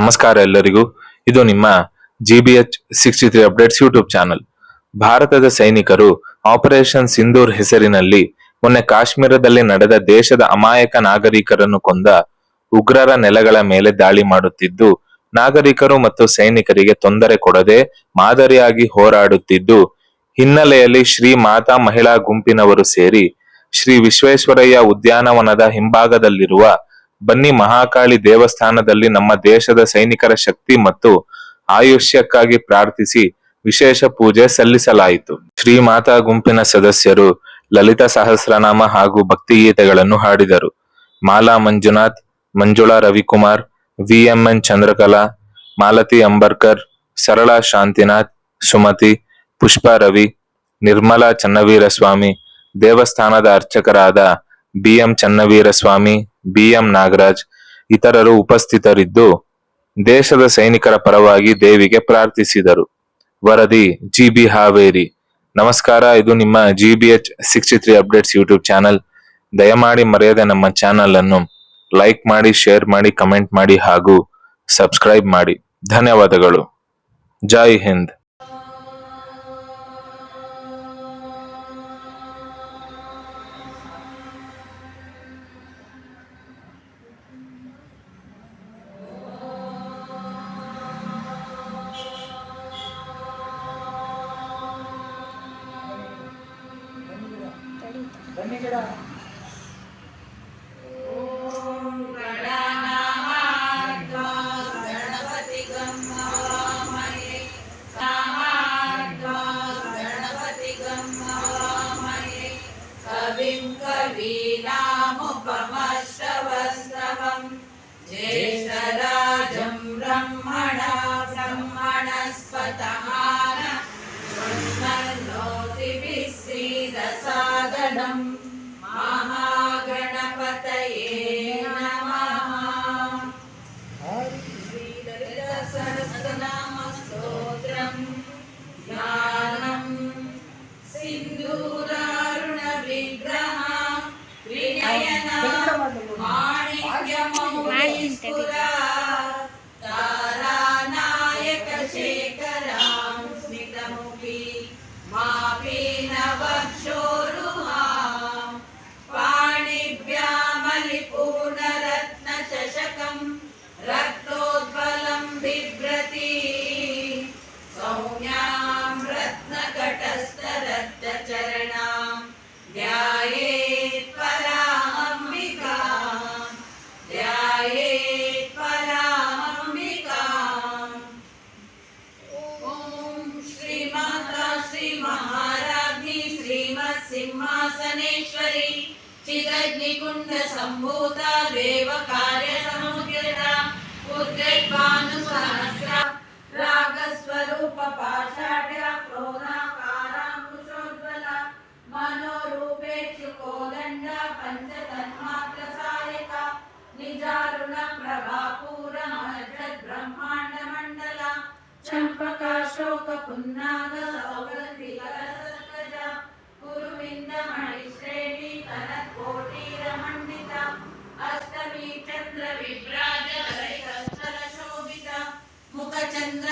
ನಮಸ್ಕಾರ ಎಲ್ಲರಿಗೂ. ಇದು ನಿಮ್ಮ G B H sixty three updates YouTube channel ಭಾರತದ ಸೈನಿಕರು ಆಪರೇಷನ್ ಸಿಂಧೂರ್ ಹೆಸರಿನಲ್ಲಿ ಮೊನ್ನೆ ಕಾಶ್ಮೀರದಲ್ಲಿ ನಡೆದ ದೇಶದ ಅಮಾಯಕ ನಾಗರಿಕರನ್ನು ಕೊಂದ ಉಗ್ರರ ನೆಲಗಳ ಮೇಲೆ ದಾಳಿ ಮಾಡುತ್ತಿದ್ದು, ನಾಗರಿಕರು ಮತ್ತು ಸೈನಿಕರಿಗೆ ತೊಂದರೆ ಕೊಡದೆ ಮಾದರಿಯಾಗಿ ಹೋರಾಡುತ್ತಿದ್ದು, ಹಿನ್ನೆಲೆಯಲ್ಲಿ ಶ್ರೀ ಮಾತಾ ಮಹಿಳಾ ಗುಂಪಿನವರು ಸೇರಿ ಶ್ರೀ ವಿಶ್ವೇಶ್ವರಯ್ಯ ಉದ್ಯಾನವನದ ಹಿಂಭಾಗದಲ್ಲಿರುವ ಬನ್ನಿ ಮಹಾಕಾಳಿ ದೇವಸ್ಥಾನದಲ್ಲಿ ನಮ್ಮ ದೇಶದ ಸೈನಿಕರ ಶಕ್ತಿ ಮತ್ತು ಆಯುಷ್ಯಕ್ಕಾಗಿ ಪ್ರಾರ್ಥಿಸಿ ವಿಶೇಷ ಪೂಜೆ ಸಲ್ಲಿಸಲಾಯಿತು. ಶ್ರೀ ಮಾತಾ ಗುಂಪಿನ ಸದಸ್ಯರು ಲಲಿತ ಸಹಸ್ರನಾಮ ಹಾಗೂ ಭಕ್ತಿಗೀತೆಗಳನ್ನು ಹಾಡಿದರು. ಮಾಲಾ ಮಂಜುನಾಥ್, ಮಂಜುಳಾ ರವಿಕುಮಾರ್ ವಿಎಂಎನ್ ಚಂದ್ರಕಲಾ, ಮಾಲತಿ ಅಂಬರ್ಕರ್, ಸರಳಾ ಶಾಂತಿನಾಥ್, ಸುಮತಿ, ಪುಷ್ಪ ರವಿ, ನಿರ್ಮಲಾ ಚನ್ನವೀರಸ್ವಾಮಿ, ದೇವಸ್ಥಾನದ ಅರ್ಚಕರಾದ ಬಿಎಂ ಚನ್ನವೀರಸ್ವಾಮಿ ಬಿಎಂ ನಾಗರಾಜ್ ಇತರರು ಉಪಸ್ಥಿತರಿದ್ದು ದೇಶದ ಸೈನಿಕರ ಪರವಾಗಿ ದೇವಿಗೆ ಪ್ರಾರ್ಥಿಸಿದರು. ವರದಿ ಜಿಬಿ ಹಾವೇರಿ. ನಮಸ್ಕಾರ, ಇದು ನಿಮ್ಮ G B sixty three updates YouTube channel. ದಯಮಾಡಿ ಮರೆಯದೆ ನಮ್ಮ ಚಾನಲ್ ಅನ್ನು ಲೈಕ್ ಮಾಡಿ, ಶೇರ್ ಮಾಡಿ, ಕಮೆಂಟ್ ಮಾಡಿ ಹಾಗೂ ಸಬ್ಸ್ಕ್ರೈಬ್ ಮಾಡಿ. ಧನ್ಯವಾದಗಳು. ಜೈ ಹಿಂದ್. ಬನ್ನಿ ಗಿಡ ಮಾಡ್ತಿಂತೇವೆ श्रीमत्सिंहासनेश्वरी चिदग्निकुण्डसम्भूता देवकार्यसमुद्यता